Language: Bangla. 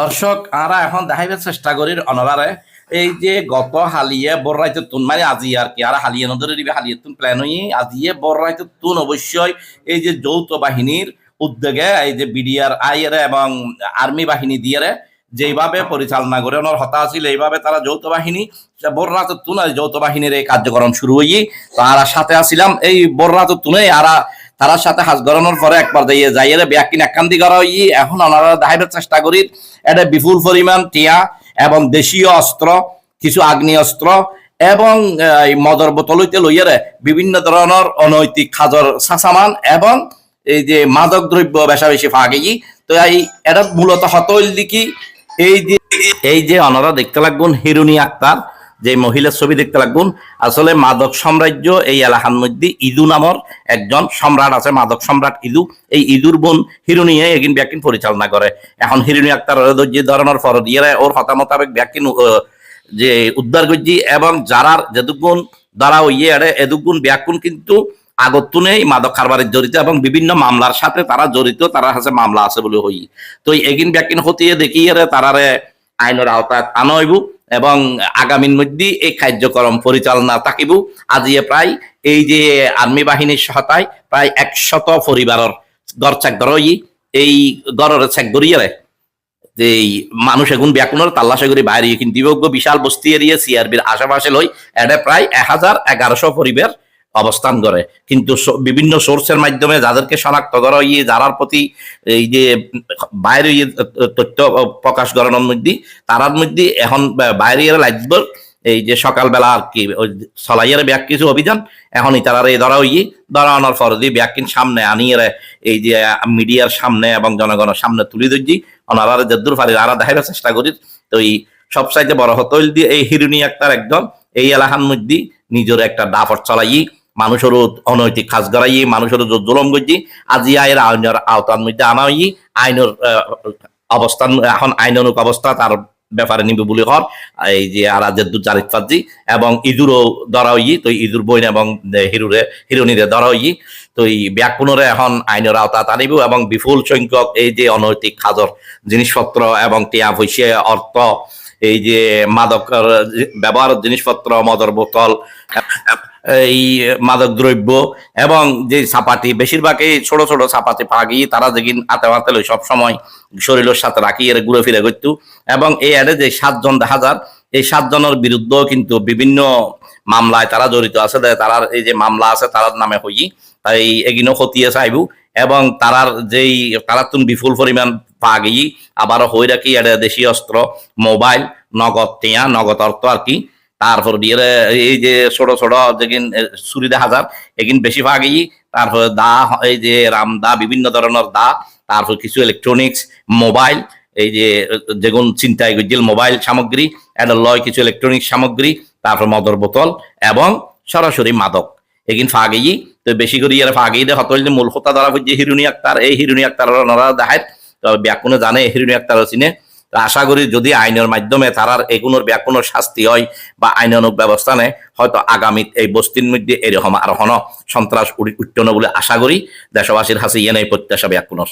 দর্শক, আরা এখন দেখাইবার চেষ্টা করি অনবারে। এই যে গত হালিয়ে বড় রাইতে তুন মানে আজি আর কি, আর হালিয়ে নদরে দিবে হালিয়ে তুন প্ল্যান হই। আজিয়ে বড় রাইতে তুন অবশ্যই এই যে যৌথ বাহিনীর উদ্যোগে, এই যে বিডিআর আইয়ের এবং আর্মি বাহিনী দিয়ে যেভাবে পরিচালনা করে ওনার হতা আছিল, এইভাবে তারা যৌথ বাহিনী বড় রাতে তুন যৌথ বাহিনীর এই কার্যক্রম শুরু হই। তারা সাথে আসিলাম, এই বড় রাতে তুনে আরা তারার সাথে হাজ গড়ানোর পরে একবার দিয়ে যাই এর ব্যাকিন একান্তি করা হই এখন ওনারা দেখাইবার চেষ্টা করি এটা বিপুল পরিমাণ টিয়া এবং দেশীয় অস্ত্র কিছু আগ্নেয়াস্ত্র এবং আহ, এই মদর বোতল হইতে লইয়ারে বিভিন্ন ধরনের অনৈতিক খাজর সাসামান এবং এই যে মাদক দ্রব্য বেশা বেশি ফাগেই তো এই এটা মূলত হতইল দিকি এই যে এই যে অনারা দেখতে লাগবেন হিরুনি আক্তার যে মহিলার ছবি দেখতে লাগবেন, আসলে মাদক সাম্রাজ্য এই এলাকার মধ্যে ইদু নামর একজন সম্রাট আছে, মাদক সম্রাট ইদু। এই ইদুর বোন হিরুনিয়ে এগিন ব্যাকিন পরিচালনা করে। এখন হিরুনি আক্তার যে ধরনের ফরদ ইয়ে ওর হতা মোতাবেক ব্যাকিন যে উদ্ধার করছি এবং যারার যেদুগুণ দ্বারা ইয়ে এদুগুণ ব্যাকুণ কিন্তু আগতুনেই মাদক কারবারের জড়িত এবং বিভিন্ন মামলার সাথে তারা জড়িত, তারা কাছে মামলা আছে বলে হই। তো এগিন ব্যাকিন হতিয়ে দেখি এরে তারারে আইনের আওতায় আনইব এবং আগামীর মধ্যে এই কার্যক্রম পরিচালনা থাকিব। আজিয়ে প্রায় এই যে আর্মি বাহিনীর সহায়তায় প্রায় একশত পরিবারের গড় চাক গড়ই এই গড়ের চাক গড়িয়ে যে মানুষ এখন ব্যাকুণের তাল্লাশে করে বাইরে কিন্তু বিশাল বস্তি এরিয়া, সিআরবির আশেপাশে লই এটা প্রায় এক হাজার এগারোশো পরিবার অবস্থান করে কিন্তু বিভিন্ন সোর্সের মাধ্যমে যাদেরকে শনাক্ত করা ইয়ে যারার প্রতি, এই যে, বাইরে ইয়ে তথ্য প্রকাশ করানোর মধ্যে, তারার মধ্যে এখন বাইরে লাগবে এই যে সকালবেলা আর কি, ওই সলাইয়ের ব্যাগ কিছু অভিযান এখন তারা এই ধরা ইয়ে ধরা আনার পর দিয়ে ব্যাগকিন সামনে আনিয়ে এই যে, মিডিয়ার সামনে এবং জনগণের সামনে তুলে ধরছি, ওনারা যদ্দুর পারি আরা দেখাবার চেষ্টা করি। তো এই সবসাইতে বড় হতইল দিয়ে এই হিরুনি একটার একদম, এই এলাকার মধ্যে নিজের একটা ডাফট চলাই মানুষের অনৈতিক কাজ করাই মানুষের জুলম করছি আজি আয়ের আইনের আওতার মধ্যে আনা হই আইনের অবস্থান, এখন আইনানুক অবস্থা, তার ব্যাপারে নিবে বলে হর এই যে আর যদ্দুর জারিফ ফাজি এবং ইঁদুরও ধরা হই তো ইঁদুর বইন এবং হিরুরে, হিরুনিরে ধরা হই তো এই ব্যাকুণরে এখন আইনের আওতা আনিব এবং বিপুল সংখ্যক এই যে অনৈতিক খাজর জিনিসপত্র এবং টিয়া পয়সা, অর্থ, এই যে মাদকের ব্যবহার জিনিসপত্র, মদর বোতল এই মাদক দ্রব্য এবং যে চাপাতি বেশিরভাগ এই ছোট ছোট চাপাতি পাগি তারা যেদিন আতে লই সব সময় শরীরের সাথে রাখি, এর ঘুরে ফিরে করতো। এবং এই অ্যাডে যে সাতজন দেখা যার, এই সাতজনের বিরুদ্ধেও কিন্তু বিভিন্ন মামলায় তারা জড়িত আছে। তারার এই যে মামলা আছে, তারার নামে হই, তাই এগিনো খতিয়ে চাইব এবং তারার যেই তারার তুন বিপুল পরিমাণ পাগি আবারও হই রাখি এটা দেশীয় অস্ত্র, মোবাইল, নগদ টিয়া, নগদ অর্থ আর কি। তারপর দিয়ে এই যে ছোট ছোট যেগিন চুরি দেখা যার এগিন বেশি ভাগই, তারপর দা, এই যে রাম দা, বিভিন্ন ধরনের দা, তারপর কিছু ইলেকট্রনিক্স মোবাইল এই যে যেগুন চিন্তায় গজিল মোবাইল সামগ্রী এটা লয় কিছু ইলেকট্রনিক্স সামগ্রী, তারপর মদর বোতল এবং সরাসরি মাদক। এগিন ফাগেই তো বেশি করে ইয়ার ফাগেই দে, হতল যে মূল কথা ধরা হচ্ছে হিরুনি আক্তার, এই হিরুনি আক্তার ওনারা দেখায়, তো ব্যাকুনে জানে হিরুনি আক্তার চিনে আশা করি যদি আইনের মাধ্যমে তারার এগুলোর ব্যাকুনোর শাস্তি হয় বা আইনানুক ব্যবস্থা নেয়, হয়তো আগামী এই বস্তির মধ্যে এরকম আর হন সন্ত্রাস উঠত বলে আশা করি। দেশবাসীর হাসি নেই প্রত্যাশা ব্যাকুনোর